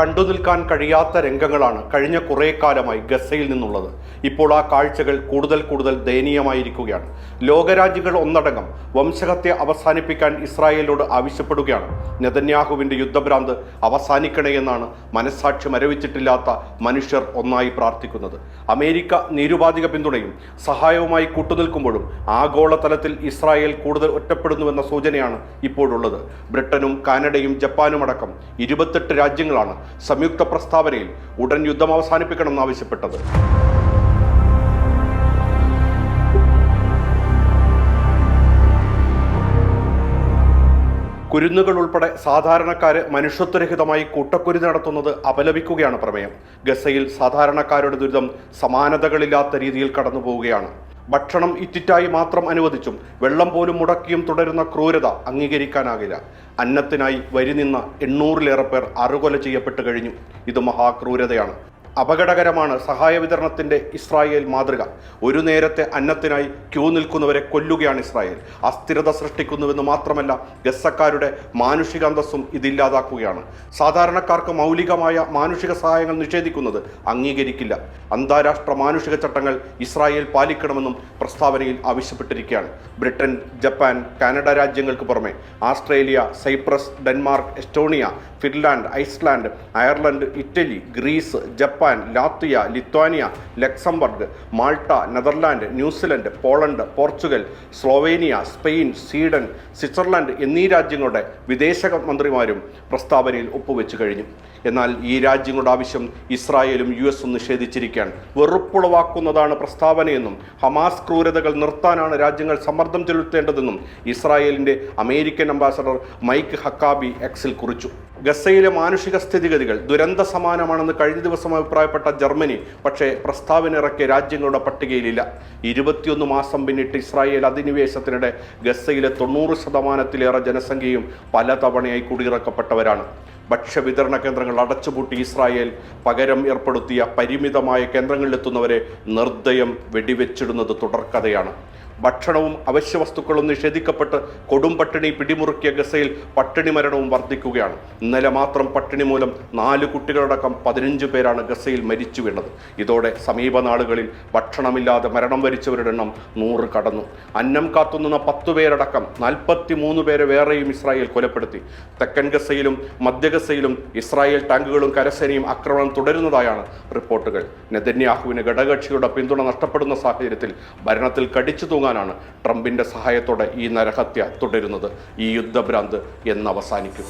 കണ്ടു നിൽക്കാൻ കഴിയാത്ത രംഗങ്ങളാണ് കഴിഞ്ഞ കുറേ കാലമായി ഗസയിൽ നിന്നുള്ളത്. ഇപ്പോൾ ആ കാഴ്ചകൾ കൂടുതൽ കൂടുതൽ ദയനീയമായിരിക്കുകയാണ്. ലോകരാജ്യങ്ങൾ ഒന്നടങ്കം വംശഹത്യ അവസാനിപ്പിക്കാൻ ഇസ്രായേലിനോട് ആവശ്യപ്പെടുകയാണ്. നെതന്യാഹുവിന്റെ യുദ്ധഭ്രാന്ത് അവസാനിക്കണേ എന്നാണ് മനസ്സാക്ഷി മരവിച്ചിട്ടില്ലാത്ത മനുഷ്യർ ഒന്നായി പ്രാർത്ഥിക്കുന്നത്. അമേരിക്ക നിരുപാധിക പിന്തുണയും സഹായവുമായി കൂട്ടുനിൽക്കുമ്പോഴും ആഗോളതലത്തിൽ ഇസ്രായേൽ കൂടുതൽ ഒറ്റപ്പെടുന്നുവെന്ന സൂചനയാണ് ഇപ്പോഴുള്ളത്. ബ്രിട്ടനും കാനഡയും ജപ്പാനും അടക്കം ഇരുപത്തെട്ട് രാജ്യങ്ങളാണ് സംയുക്ത പ്രസ്താവനയിൽ ഉടൻ യുദ്ധം അവസാനിപ്പിക്കണമെന്ന് ആവശ്യപ്പെട്ടത്. കുരുന്നുകൾ ഉൾപ്പെടെ സാധാരണക്കാര് മനുഷ്യത്വരഹിതമായി കൂട്ടക്കുരു നടത്തുന്നത് അപലപിക്കുകയാണ് പ്രമേയം. ഗസയിൽ സാധാരണക്കാരുടെ ദുരിതം സമാനതകളില്ലാത്ത രീതിയിൽ കടന്നു പോവുകയാണ് ഭക്ഷണം ഇറ്റിറ്റായി മാത്രം അനുവദിച്ചും വെള്ളം പോലും മുടക്കിയും തുടരുന്ന ക്രൂരത അംഗീകരിക്കാനാകില്ല. അന്നത്തിനായി വരി നിന്ന എണ്ണൂറിലേറെ പേർ അറുകൊല ചെയ്യപ്പെട്ടു കഴിഞ്ഞു. ഇത് മഹാക്രൂരതയാണ്. അപകടകരമാണ് സഹായ വിതരണത്തിന്റെ ഇസ്രായേൽ മാതൃക. ഒരു നേരത്തെ അന്നത്തിനായി ക്യൂ നിൽക്കുന്നവരെ കൊല്ലുകയാണ് ഇസ്രായേൽ. അസ്ഥിരത സൃഷ്ടിക്കുന്നുവെന്ന് മാത്രമല്ല ഗസക്കാരുടെ മാനുഷിക അന്തസ്സും ഇതില്ലാതാക്കുകയാണ് സാധാരണക്കാർക്ക് മൗലികമായ മാനുഷിക സഹായങ്ങൾ നിഷേധിക്കുന്നത് അംഗീകരിക്കില്ല. അന്താരാഷ്ട്ര മാനുഷിക ചട്ടങ്ങൾ ഇസ്രായേൽ പാലിക്കണമെന്നും പ്രസ്താവനയിൽ ആവശ്യപ്പെട്ടിരിക്കുകയാണ്. ബ്രിട്ടൻ ജപ്പാൻ കാനഡ രാജ്യങ്ങൾക്ക് പുറമെ Australia Cyprus Denmark Estonia Finland Iceland Ireland Italy Greece Japan Latvia Lithuania Luxembourg Malta Netherland New Zealand Poland Portugal Slovenia Spain Sweden Switzerland എന്നീ രാജ്യങ്ങളുടെ വിദേശ മന്ത്രിമാരും പ്രസ്താവനയിൽ ഒപ്പുവെച്ചു കഴിഞ്ഞു. എന്നാൽ ഈ രാജ്യങ്ങളുടെ ആവശ്യം ഇസ്രായേലും യു എസും നിഷേധിച്ചിരിക്കാൻ വെറുപ്പുളവാക്കുന്നതാണ് പ്രസ്താവനയെന്നും ഹമാസ് ക്രൂരതകൾ നിർത്താനാണ് രാജ്യങ്ങൾ സമ്മർദ്ദം ചെലുത്തേണ്ടതെന്നും ഇസ്രായേലിന്റെ അമേരിക്കൻ അംബാസഡർ മൈക്ക് ഹക്കാബി എക്സിൽ കുറിച്ചു. ഗസയിലെ മാനുഷിക സ്ഥിതിഗതികൾ ദുരന്ത സമാനമാണെന്ന് കഴിഞ്ഞ ദിവസം അഭിപ്രായപ്പെട്ട ജർമ്മനി പക്ഷേ പ്രസ്താവന ഇറക്കിയ രാജ്യങ്ങളുടെ പട്ടികയിലില്ല. ഇരുപത്തിയൊന്ന് മാസം പിന്നിട്ട് ഇസ്രായേൽ അധിനിവേശത്തിനിടെ ഗസയിലെ തൊണ്ണൂറ് ശതമാനത്തിലേറെ ജനസംഖ്യയും പലതവണയായി കുടിയിറക്കപ്പെട്ടവരാണ്. ഭക്ഷ്യവിതരണ കേന്ദ്രങ്ങൾ അടച്ചുപൂട്ടി ഇസ്രായേൽ പകരം ഏർപ്പെടുത്തിയ പരിമിതമായ കേന്ദ്രങ്ങളിലെത്തുന്നവരെ നിർദ്ദയം വെടിവെച്ചിടുന്നത് തുടർക്കഥയാണ്. ഭക്ഷണവും അവശ്യ വസ്തുക്കളും നിഷേധിക്കപ്പെട്ട് കൊടും പട്ടിണി പിടിമുറുക്കിയ ഗസയിൽ പട്ടിണി മരണവും വർദ്ധിക്കുകയാണ്. ഇന്നലെ മാത്രം പട്ടിണി മൂലം നാല് കുട്ടികളടക്കം പതിനഞ്ച് പേരാണ് ഗസയിൽ മരിച്ചു വീണത്. ഇതോടെ സമീപ നാളുകളിൽ ഭക്ഷണമില്ലാതെ മരണം വരിച്ചവരുടെ എണ്ണം നൂറ് കടന്നു. അന്നം കാത്തുനിന്ന പത്തു പേരടക്കം നാൽപ്പത്തി മൂന്ന് പേരെ വേറെയും ഇസ്രായേൽ കൊലപ്പെടുത്തി. തെക്കൻ ഗസയിലും മധ്യഗസയിലും ഇസ്രായേൽ ടാങ്കുകളും കരസേനയും ആക്രമണം തുടരുന്നതായാണ് റിപ്പോർട്ടുകൾ. നെതന്യാഹുവിന് ഘടകകക്ഷികളുടെ പിന്തുണ നഷ്ടപ്പെടുന്ന സാഹചര്യത്തിൽ ഭരണത്തിൽ കടിച്ചു തൂങ്ങാനാണ് ട്രംപിന്റെ സഹായത്തോടെ ഈ നരഹത്യ തുടരുന്നത്. ഈ യുദ്ധഭ്രാന്ത് എന്ന് അവസാനിക്കും.